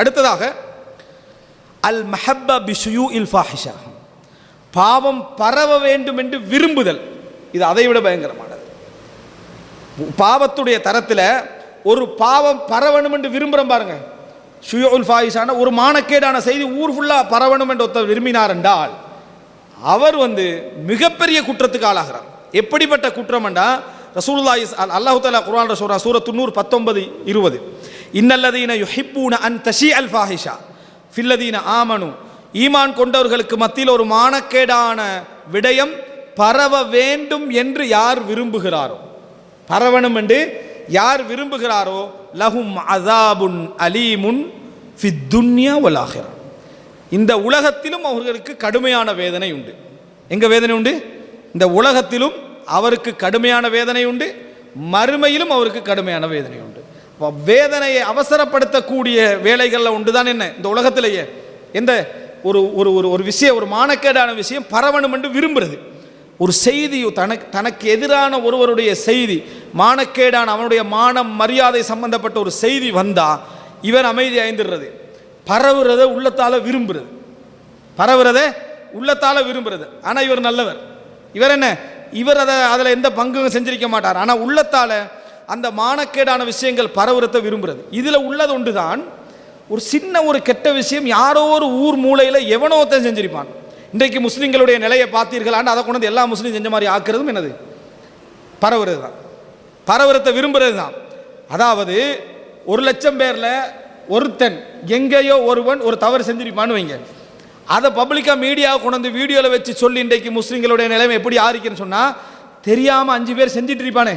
அடுத்ததாக அல் மஹப்பா பிஷுயூ இல் ஃபாஹிஷா. பாவம் பரவ வேண்டும் என்று விரும்புதல். இது அதை விட பயங்கரமானது. பாவத்துடைய தரத்தில் ஒரு பாவம் பரவணும் என்று விரும்புகிறோம் பாருங்க. ஷுயோல் ஃபாயிஷான ஒரு மானக்கேடான செய்தி ஊர் ஃபுல்லாக பரவணும் என்று ஒருத்தர் விரும்பினார் என்றால் அவர் வந்து மிகப்பெரிய குற்றத்துக்கு ஆளாகிறார். எப்படிப்பட்ட குற்றம் என்றால் ரசூலுல்லாஹி அல்லாஹு தலா குரான் சொல்கிறான் சூரத் துன்னூர் பத்தொன்பது இருபது. இன்னல்லதீன யுஹிப்பூன அன் தஷி அல் ஃபாஹிஷா. ஃபில்லதீன ஆமனு. ஈமான் கொண்டவர்களுக்கு மத்தியில் ஒரு மானக்கேடான விடயம் பரவ வேண்டும் என்று யார் விரும்புகிறாரோ. பரவணும் என்று யார் விரும்புகிறாரோ? லஹும் அதாபுன் அலீமுன் ஃபித்துன்யா துன்யா இந்த உலகத்திலும் அவர்களுக்கு கடுமையான வேதனை உண்டு. எங்கே வேதனை உண்டு? இந்த உலகத்திலும் அவருக்கு கடுமையான வேதனை உண்டு மறுமையிலும் அவருக்கு கடுமையான வேதனை உண்டு. வேதனையை அவசரப்படுத்தக்கூடிய வேலைகளில் உண்டு தான் என்ன? இந்த உலகத்திலேயே. எந்த? ஒரு ஒரு ஒரு ஒரு விஷயம் ஒரு மானக்கேடான விஷயம் பரவணும் என்று விரும்புகிறது ஒரு செய்தி தனக்கு தனக்கு எதிரான ஒருவருடைய செய்தி மானக்கேடான அவனுடைய மானம் மரியாதை சம்பந்தப்பட்ட ஒரு செய்தி வந்தால் இவன் அமைதி ஐந்துடுறது பரவுறத உள்ளத்தால் விரும்புறது. பரவுறத உள்ளத்தால் விரும்புறது. ஆனால் இவர் நல்லவர். இவர் என்ன? இவர் அதை அதில் எந்த பங்கும் செஞ்சிருக்க மாட்டார். ஆனால் உள்ளத்தால் அந்த மானக்கேடான விஷயங்கள் பரவுறத விரும்புகிறது இதில் உள்ளது ஒன்றுதான் ஒரு சின்ன ஒரு கெட்ட விஷயம் யாரோ ஒரு ஊர் மூலையில் எவனோ ஒருத்தன் செஞ்சிருப்பான். இன்றைக்கு முஸ்லீம்களுடைய நிலையை பார்த்தீர்களான்னு அதை கொண்டு வந்து எல்லா முஸ்லீம் செஞ்ச மாதிரி ஆக்குறதும் என்னது? பரவுறது தான் பரவுறத்தை விரும்புறது தான் அதாவது ஒரு லட்சம் பேரில் ஒருத்தன் எங்கேயோ ஒருவன் ஒரு தவறு செஞ்சிருப்பான்னு வைங்க. அதை பப்ளிக்காக மீடியாவை கொண்டு வந்து வீடியோவில் வச்சு சொல்லி இன்றைக்கு முஸ்லீம்களுடைய நிலைமை எப்படி ஆரிக்குன்னு சொன்னால் தெரியாமல் அஞ்சு பேர் செஞ்சிட்டு இருப்பானே.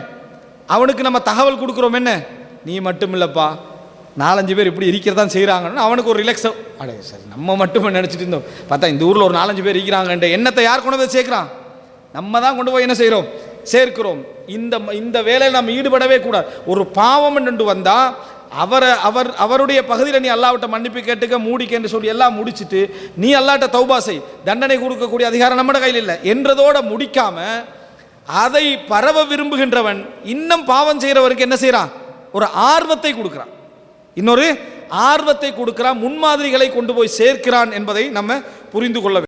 அவனுக்கு நம்ம தகவல் கொடுக்குறோம் என்ன? நீ மட்டும் இல்லைப்பா. நாலஞ்சு பேர் இப்படி இருக்கிறதான் செய்கிறாங்கன்னு அவனுக்கு ஒரு ரிலாக்ஸ் அடே சரி நம்ம மட்டும் நினச்சிட்டு இருந்தோம். பார்த்தா இந்த ஊரில் ஒரு நாலஞ்சு பேர் இருக்கிறாங்கன்ற எண்ணத்தை யார் கொண்டு போய் சேர்க்குறான்? நம்ம தான் கொண்டு போய் என்ன செய்கிறோம் சேர்க்கிறோம். இந்த இந்த வேலையில் நம்ம ஈடுபடவே கூடாது. ஒரு பாவம் என்று வந்தால் அவரை அவர் அவருடைய பகுதியில் நீ அல்லாவிட்ட மன்னிப்பு கேட்டுக்க மூடிக்கன்னு சொல்லி எல்லாம் முடிச்சிட்டு நீ அல்லாட்ட தௌபா செய். தண்டனை கொடுக்கக்கூடிய அதிகாரம் நம்மட கையில் இல்லை. என்றதோட முடிக்காம அதை பரவ விரும்புகின்றவன் இன்னும் பாவம் செய்கிறவருக்கு என்ன செய்கிறான் ஒரு ஆர்வத்தை கொடுக்குறான். இன்னொரு ஆர்வத்தை கொடுக்கிறான் முன்மாதிரிகளை கொண்டு போய் சேர்க்கிறான் என்பதை நம்ம புரிந்து கொள்ள வேண்டும்